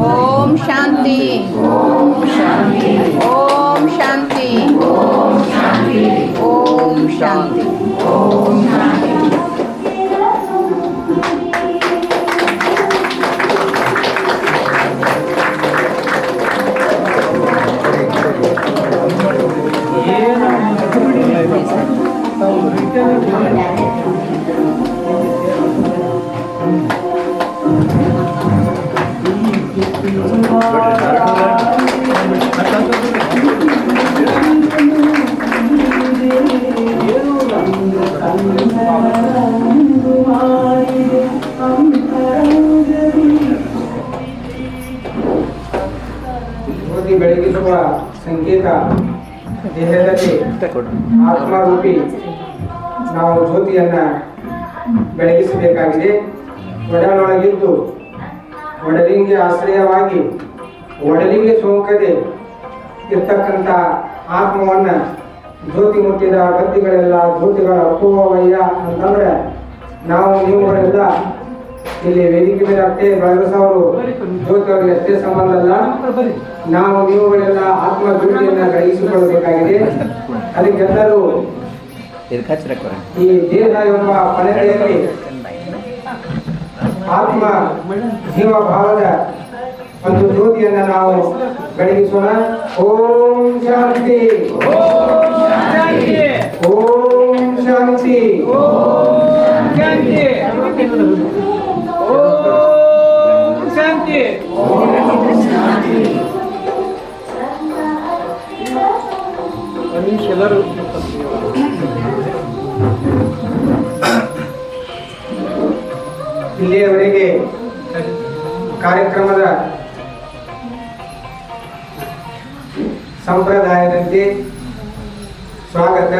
ஓம் சாந்தி. ஓம் சாந்தி. ஓம் சாந்தி. ஓம் சாந்தி ಬೆಳಗಿಸುವ ಸಂಕೇತ ದೇಹದಲ್ಲಿ ಆತ್ಮರೂಪಿ ನಾವು ಜ್ಯೋತಿಯನ್ನ ಬೆಳಗಿಸಬೇಕಾಗಿದೆ. ಒಡಲೊಳಗಿದ್ದು ಒಡಲಿಂಗೆ ಆಶ್ರಯವಾಗಿ ಒಡಲಿಗೆ ಸೋಂಕದೆ ಇರ್ತಕ್ಕಂಥ ಆತ್ಮವನ್ನ ಜ್ಯೋತಿ ಮುಟ್ಟಿದ ಭಕ್ತಿಗಳೆಲ್ಲ ಜ್ಯೋತಿಗಳ ಅಪ್ಪುವಯ್ಯ ಅಂತಂದ್ರೆ ನಾವು ನೀವುಗಳೆಲ್ಲ ಇಲ್ಲಿ ವೇದಿಕೆ ಮೇಲೆ ಅಷ್ಟೇ ಅವರು ಜ್ಯೋತಿಯವರಿಗೆ ಅಷ್ಟೇ ಸಂಬಂಧ ಅಲ್ಲ. ನಾವು ನೀವುಗಳೆಲ್ಲ ಆತ್ಮ ಜ್ಯೋತಿಯನ್ನ ಗ್ರಹಿಸಿಕೊಳ್ಳಬೇಕಾಗಿದೆ ಅದಕ್ಕೆಲ್ಲರೂ ಈ ದೇಹ ಎಂಬ ಪಣತೆಯಲ್ಲಿ ಆತ್ಮ ಜೀವ ಭಾವದ ಒಂದು ಜ್ಯೋತಿಯನ್ನ ನಾವು ಬೆಳಗಿಸೋಣ. ಓಂ ಶಾಂತಿ. ಓಂ ಶಾಂತಿ. ಇಲ್ಲಿಯವರೆಗೆ ಕಾರ್ಯಕ್ರಮದ ಸಂಪ್ರದಾಯದಂತೆ ಸ್ವಾಗತ.